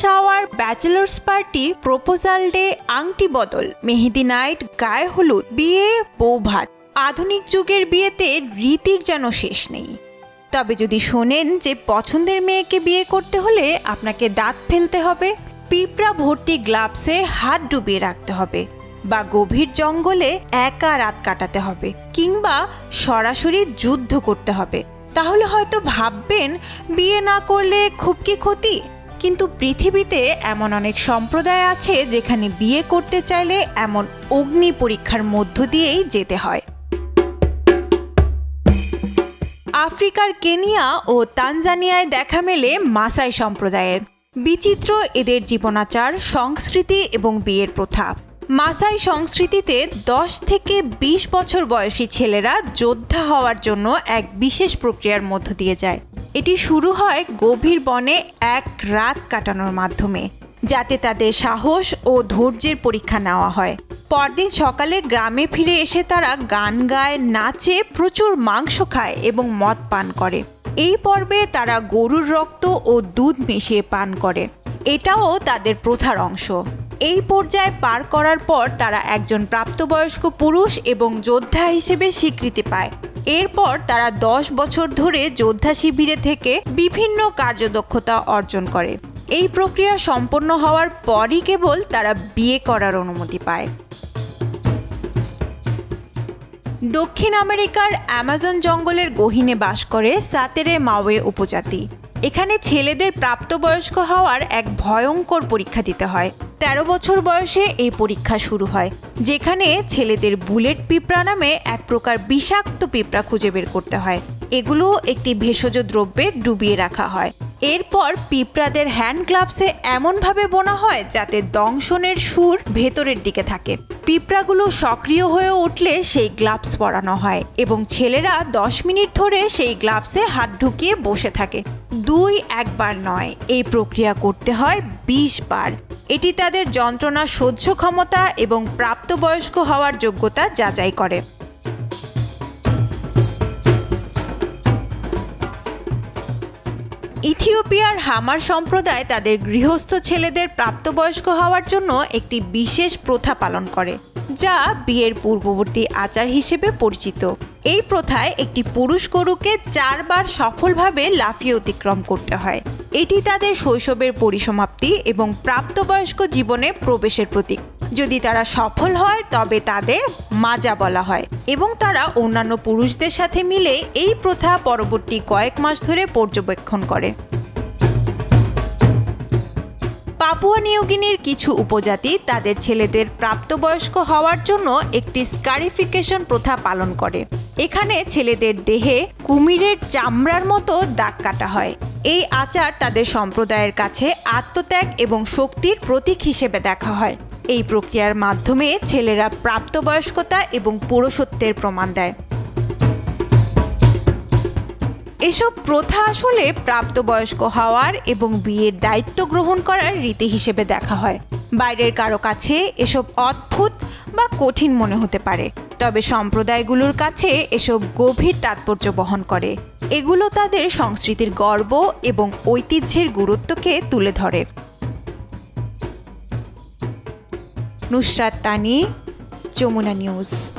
Shower bachelors party proposal day আংটি বদল। মেহেদি night, গায়ে হলুদ, বিয়ে বৌভাত আধুনিক যুগের বিয়েতে রীতির যেন শেষ নেই। তবে যদি শোনেন যে পছন্দের মেয়েকে বিয়ে করতে হলে আপনাকে দাঁত ফেলতে হবে, পিঁপড়া ভর্তি গ্লাভসে হাত ডুবিয়ে রাখতে হবে বা গভীর জঙ্গলে একা রাত কাটাতে হবে কিংবা সরাসরি যুদ্ধ করতে হবে। তাহলে হয়তো ভাববেন, বিয়ে না করলে খুব কি ক্ষতি? কিন্তু পৃথিবীতে এমন অনেক সম্প্রদায় আছে যেখানে বিয়ে করতে চাইলে এমন অগ্নি পরীক্ষার মধ্য দিয়েই যেতে হয়। আফ্রিকার কেনিয়া ও তানজানিয়ায় দেখা মেলে মাসাই সম্প্রদায়ের। বিচিত্র এদের জীবনাচার, সংস্কৃতি এবং বিয়ের প্রথা। মাসাই সংস্কৃতিতে দশ থেকে ২০ বছর বয়সী ছেলেরা যোদ্ধা হওয়ার জন্য এক বিশেষ প্রক্রিয়ার মধ্য দিয়ে যায়। এটি শুরু হয় গভীর বনে এক রাত কাটানোর মাধ্যমে, যাতে তাদের সাহস ও ধৈর্যের পরীক্ষা নেওয়া হয়। পরদিন সকালে গ্রামে ফিরে এসে তারা গান গায়, নাচে, প্রচুর মাংস খায় এবং মদ পান করে। এই পর্বে তারা গরুর রক্ত ও দুধ মিশিয়ে পান করে। এটাও তাদের প্রথার অংশ। এই পর্যায়ে পার করার পর তারা একজন প্রাপ্তবয়স্ক পুরুষ এবং যোদ্ধা হিসেবে স্বীকৃতি পায়। এরপর তারা দশ বছর ধরে যোদ্ধা শিবিরে থেকে বিভিন্ন কার্যদক্ষতা অর্জন করে। এই প্রক্রিয়া সম্পন্ন হওয়ার পরই কেবল তারা বিয়ে করার অনুমতি পায়। দক্ষিণ আমেরিকার অ্যামাজন জঙ্গলের গহীনে বাস করে সাতেরে মাওয়ে উপজাতি। এখানে ছেলেদের প্রাপ্তবয়স্ক হওয়ার এক ভয়ঙ্কর পরীক্ষা দিতে হয়। তেরো বছর বয়সে এই পরীক্ষা শুরু হয়, যেখানে ছেলেদের বুলেট পিঁপড়া নামে এক প্রকার বিষাক্ত পিঁপড়া খুঁজে বের করতে হয়। এগুলো একটি ভেষজ দ্রব্যে ডুবিয়ে রাখা হয়। এরপর পিঁপড়াদের হ্যান্ড গ্লাভসে এমনভাবে বোনা হয় যাতে দংশনের সুর ভেতরের দিকে থাকে। পিঁপড়াগুলো সক্রিয় হয়ে উঠলে সেই গ্লাভস পরানো হয় এবং ছেলেরা দশ মিনিট ধরে সেই গ্লাভসে হাত ঢুকিয়ে বসে থাকে। দুই একবার নয়, এই প্রক্রিয়া করতে হয় বিশ বার। এটি তাদের যন্ত্রণা সহ্য ক্ষমতা এবং প্রাপ্তবয়স্ক হওয়ার যোগ্যতা যাচাই করে। ইথিওপিয়ার হামার সম্প্রদায় তাদের গৃহস্থ ছেলেদের প্রাপ্তবয়স্ক হওয়ার জন্য একটি বিশেষ প্রথা পালন করে, যা বিয়ের পূর্ববর্তী আচার হিসেবে পরিচিত। এই প্রথায় একটি পুরুষ গরুকে চারবার সফলভাবে লাফিয়ে অতিক্রম করতে হয়। এটি তাদের শৈশবের পরিসমাপ্তি এবং প্রাপ্তবয়স্ক জীবনে প্রবেশের প্রতীক। যদি তারা সফল হয়, তবে তাদের মাজা বলা হয় এবং তারা অন্যান্য পুরুষদের সাথে মিলে এই প্রথা পরবর্তী কয়েক মাস ধরে পর্যবেক্ষণ করে। পাপুয়া নিউগিনির কিছু উপজাতি তাদের ছেলেদের প্রাপ্তবয়স্ক হওয়ার জন্য একটি স্কারিফিকেশন প্রথা পালন করে। এখানে ছেলেদের দেহে কুমিরের চামড়ার মতো দাগ কাটা হয়। এই আচার তাদের সম্প্রদায়ের কাছে আত্মত্যাগ এবং শক্তির প্রতীক হিসেবে দেখা হয়। এই প্রক্রিয়ার মাধ্যমে ছেলেরা প্রাপ্তবয়স্কতা এবং পুরুষত্বের প্রমাণ দেয়। এসব প্রথা আসলে প্রাপ্তবয়স্ক হওয়ার এবং বিয়ের দায়িত্ব গ্রহণ করার রীতি হিসেবে দেখা হয়। বাইরের কারও কাছে এসব অদ্ভুত বা কঠিন মনে হতে পারে, তবে সম্প্রদায়গুলোর কাছে এসব গভীর তাৎপর্য বহন করে। এগুলো তাদের সংস্কৃতির গর্ব এবং ঐতিহ্যের গুরুত্বকে তুলে ধরে। নুসরাত তানি যমুনা নিউজ।